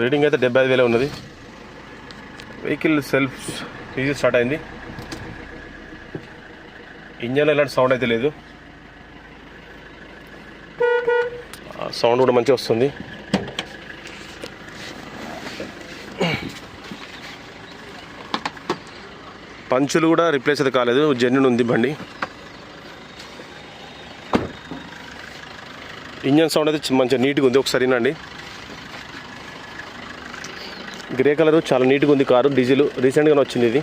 Reading అయితే డెబ్బై ఐదు వేలే ఉన్నది. వెహికల్ సెల్ఫ్ ఈజీ స్టార్ట్ అయింది. ఇంజన్లో ఎలాంటి సౌండ్ అయితే లేదు. సౌండ్ కూడా మంచిగా వస్తుంది. పంచులు కూడా రిప్లేస్ అయితే కాలేదు. జెన్యున్ ఉంది బండి. ఇంజన్ సౌండ్ అయితే మంచిగా నీట్గా ఉంది. ఒకసారి వినండి. గ్రే కలర్ చాలా నీట్గా ఉంది కారు డీజిల్. రీసెంట్గానే వచ్చింది ఇది.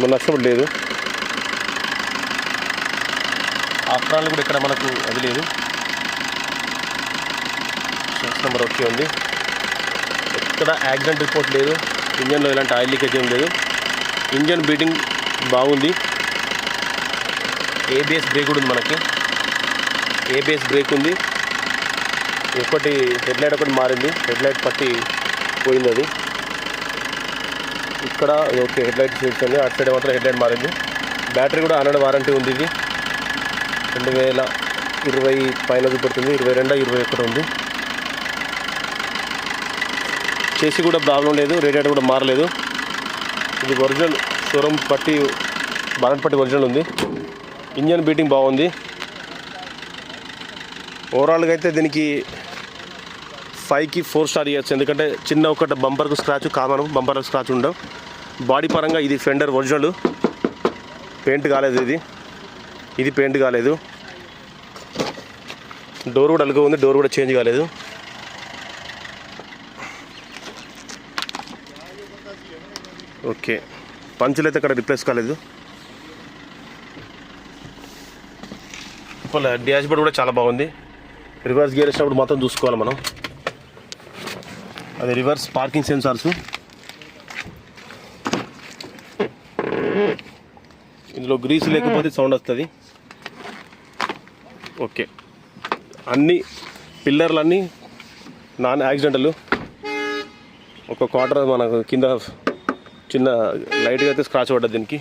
మన నష్టపడి లేదు. ఆఫ్రాన్లు కూడా ఇక్కడ మనకు అది లేదు. షోస్ నెంబర్ ఓకే ఉంది. ఎక్కడ యాక్సిడెంట్ రిపోర్ట్ లేదు. ఇంజన్లో ఎలాంటి ఆయిల్ లీకేజ్ ఏం లేదు. ఇంజన్ బీటింగ్ బాగుంది. ఏబిఎస్ బ్రేక్ కూడా ఉంది మనకి. ఏబిఎస్ బ్రేక్ ఉంది. ఒకటి హెడ్ లైట్ ఒకటి మారింది. హెడ్ లైట్ పట్టి పోయింది అది ఇక్కడ ఓకే హెడ్ లైట్ చూస్తుంది అటు సైడ్ మాత్రం హెడ్ లైట్ మారింది. బ్యాటరీ కూడా హండ్రెడ్ వారంటీ ఉంది ఇది. రెండు వేల ఇరవై పైన చూపెడుతుంది ఇరవై రెండు ఇరవై ఒకటి ఉంది. చేసి కూడా ప్రాబ్లం లేదు. రేడియేటర్ కూడా మారలేదు. ఇది ఒరిజినల్ షోరూమ్ పట్టి బానట్ పట్టి ఒరిజినల్ ఉంది. ఇంజన్ బీటింగ్ బాగుంది. ఓవరాల్గా అయితే దీనికి ఫైవ్కి ఫోర్ స్టార్ ఇవ్వచ్చు. ఎందుకంటే చిన్న ఒకటి బంపర్కు స్క్రాచ్ కామన్ బంపర్కు స్క్రాచ్ ఉండవు. బాడీ పరంగా ఇది ఫెండర్ ఒరిజినల్ పెయింట్ కాలేదు ఇది. ఇది పెయింట్ కాలేదు. డోర్ కూడా అలుగు ఉంది. డోర్ కూడా చేంజ్ కాలేదు. ఓకే పంచులు అయితే అక్కడ రిప్లేస్ కాలేదు. డ్యాష్ బోర్డ్ కూడా చాలా బాగుంది. రివర్స్ గేర్ వేసినప్పుడు మాత్రం చూసుకోవాలి మనం. అది రివర్స్ పార్కింగ్ సెన్సార్స్. ఇందులో గ్రీస్ లేకపోతే సౌండ్ వస్తుంది. ఓకే. అన్ని పిల్లర్లన్నీ నాన్ యాక్సిడెంటల్ ఒక క్వార్టర్ మనకు కింద చిన్న లైట్గా అయితే స్క్రాచ్ పడ్డది దీనికి.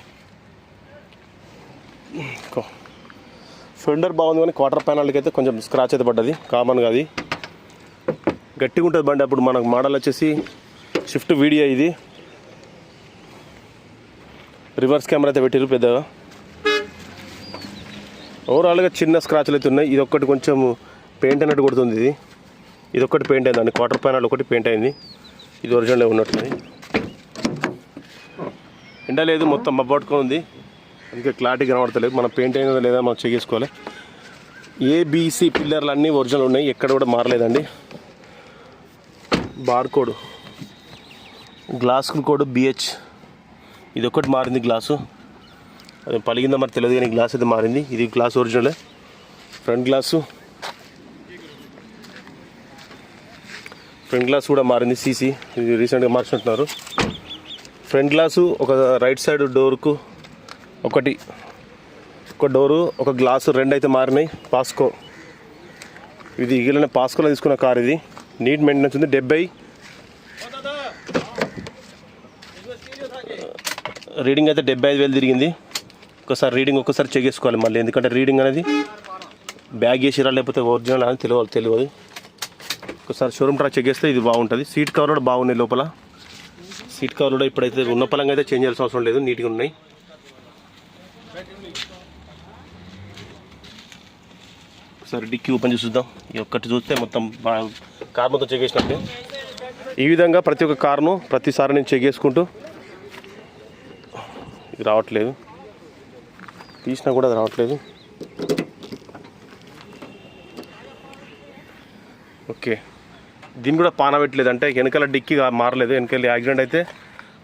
ఫెండర్ బాగుంది కానీ క్వార్టర్ ప్యానల్కి అయితే కొంచెం స్క్రాచ్ అయితే పడ్డది. కామన్గా అది. గట్టిగా ఉంటుంది బండి. అప్పుడు మనకు మోడల్ వచ్చేసి షిఫ్ట్ వీడియో ఇది. రివర్స్ కెమెరా అయితే పెట్టారు పెద్దగా ఓవరాల్గా చిన్న స్క్రాచ్లు అయితే ఉన్నాయి. ఇది ఒక్కటి కొంచెం పెయింట్ అన్నట్టు కొడుతుంది ఇది. ఇది ఒక్కటి పెయింట్ అయిందండి క్వార్టర్ ప్యానల్ ఒకటి పెయింట్ అయింది. ఇది ఒరిజినల్ ఉన్నట్టుంది ఎండ లేదు మొత్తం మబ్బట్టుకొని ఉంది. అందుకే క్లారిటీ కనబడతలేదు. మనం పెయింట్ అయినదా లేదా మనం చెక్ చేసుకోవాలి. ఏబీసీ పిల్లర్లు అన్నీ ఒరిజినల్ ఉన్నాయి. ఎక్కడ కూడా మారలేదండి. Bar code glass code BH. ఇది ఒకటి మారింది గ్లాసు. అది పలిగిందా మరి తెలియదు కానీ గ్లాస్ అయితే మారింది. ఇది glass ఒరిజినలే. Front glass. Front glass కూడా మారింది సీసీ. ఇది రీసెంట్గా మార్చుకుంటున్నారు ఫ్రంట్ గ్లాసు ఒక రైట్ సైడ్ డోర్కు ఒకటి. ఒక డోరు ఒక గ్లాసు రెండు అయితే మారినాయి. పాస్కో. ఇది ఇగిలిన పాస్కోలో తీసుకున్న కార్ ఇది. నీట్ మెయింటెనెన్స్ ఉంది డెబ్బై. రీడింగ్ అయితే డెబ్బై ఐదు వేలు తిరిగింది. ఒకసారి రీడింగ్ ఒక్కసారి చెక్ చేసుకోవాలి మళ్ళీ ఎందుకంటే రీడింగ్ అనేది బ్యాగ్ వేసిరా లేకపోతే ఒరిజినల్ అని తెలియదు తెలియదు. ఒకసారి షోరూమ్ ట్రా చెక్ చేస్తే ఇది బాగుంటుంది. సీట్ కవర్ కూడా బాగున్నాయి లోపల. సీట్ కవర్ కూడా ఇప్పుడైతే ఉన్న పలంగా అయితే చేంజ్ చేయాల్సిన అవసరం లేదు నీట్గా ఉన్నాయి. ఒకసారి డిక్కీ ఓపెన్ చూద్దాం. ఈ ఒక్కటి చూస్తే మొత్తం బాగా కార్ మొత్తం చెక్ ఈ విధంగా ప్రతి ఒక్క కార్ను ప్రతిసారి నేను చెక్ చేసుకుంటూ ఇది రావట్లేదు. తీసినా కూడా అది రావట్లేదు. ఓకే. దీన్ని కూడా పాన పెట్టలేదు అంటే వెనకాల డిక్కి మారలేదు. వెనకాల యాక్సిడెంట్ అయితే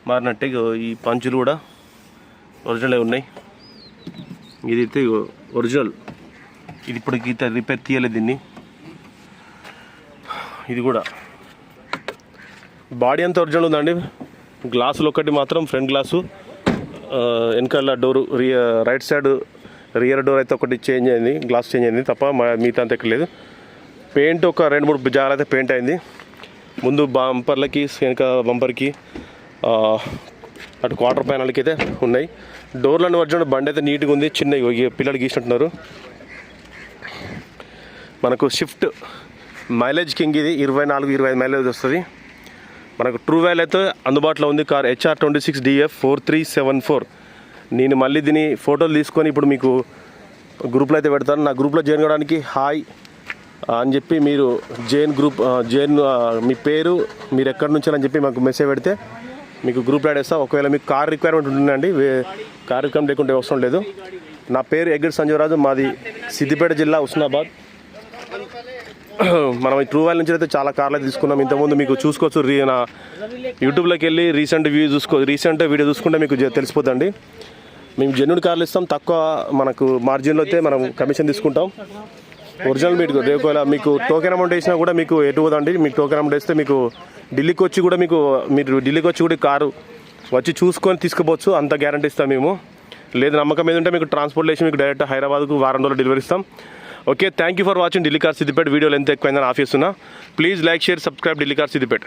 మారినట్టే ఇగో ఈ పంచులు కూడా ఒరిజినల్ ఉన్నాయి. ఇది అయితే ఒరిజినల్. ఇది ఇప్పటికి రిపేర్ తీయలేదు దీన్ని. ఇది కూడా. బాడీ అంతా ఒరిజినల్ ఉందండి. గ్లాసులు ఒకటి మాత్రం ఫ్రంట్ గ్లాసు. వెనకాల డోరు రియ రైట్ సైడ్ రియర్ డోర్ అయితే ఒకటి చేంజ్ అయింది. గ్లాస్ చేంజ్ అయింది తప్ప మిగతా అంత లేదు. పెయింట్ ఒక రెండు మూడు జాగాలు అయితే పెయింట్ అయింది. ముందు బంపర్లకి వెనక బంపర్కి అటు క్వార్టర్ ప్యానల్కి అయితే ఉన్నాయి. డోర్లను వచ్చిన బండి అయితే నీట్గా ఉంది. చిన్న పిల్లలు గీసినట్టున్నారు. మనకు షిఫ్ట్ మైలేజ్ కింగ్ ఇది ఇరవై నాలుగు ఇరవై ఐదు మైలేజ్ వస్తుంది. మనకు ట్రూ వ్యాల్ అయితే అందుబాటులో ఉంది car HR twenty six DF four three seven four నేను మళ్ళీ దీని ఫోటోలు తీసుకొని ఇప్పుడు మీకు గ్రూప్లో అయితే పెడతాను. నా గ్రూప్లో జాయిన్ కావడానికి హాయ్ అని చెప్పి మీరు జైన్ గ్రూప్ జైన్ మీ పేరు మీరు ఎక్కడి నుంచి అని చెప్పి మాకు మెసేజ్ పెడితే మీకు గ్రూప్లో యాడ్ ఒకవేళ మీకు కార్ రిక్వైర్మెంట్ ఉంటుందండి కార్ రిక్వైర్మెంట్ లేకుంటే అవసరం లేదు. నా పేరు ఎగ్గడి సంజయరాజు మాది సిద్దిపేట జిల్లా హుస్నాబాద్ మనం ఈ ట్రూ వ్యాల్ నుంచి అయితే చాలా కార్లు అయితే తీసుకున్నాం. ఇంతకుముందు మీకు చూసుకోవచ్చు రీ నా యూట్యూబ్లోకి వెళ్ళి రీసెంట్ వ్యూ చూసుకో రీసెంట్ వీడియో చూసుకుంటే మీకు జ- మేము జెన్యున్ కార్లు ఇస్తాం. తక్కువ మనకు మార్జిన్లో అయితే మనం కమిషన్ తీసుకుంటాం. ఒరిజినల్ మీకు ఒకవేళ మీకు టోకెన్ అమౌంట్ వేసినా కూడా మీకు ఎటు పోదండి. మీకు టోకెన్ అమౌంట్ వేస్తే మీకు ఢిల్లీకి వచ్చి కూడా మీకు మీరు ఢిల్లీకి వచ్చి కూడా కారు వచ్చి చూసుకొని తీసుకుపోవచ్చు. అంత గ్యారంటీ ఇస్తాం మేము. లేదు నమ్మకం ఏదంటే మీకు మీకు వేసి మీకు డైరెక్ట్ హైదరాబాద్కు వారం రోజులు డెలివరీ ఇస్తాం. Okay thank you for watching Delhi car Siddipet వీడియోలు ఎంత ఎక్కువైందని ఆఫ్ చేస్తున్నా. Please like share subscribe Delhi car Siddipet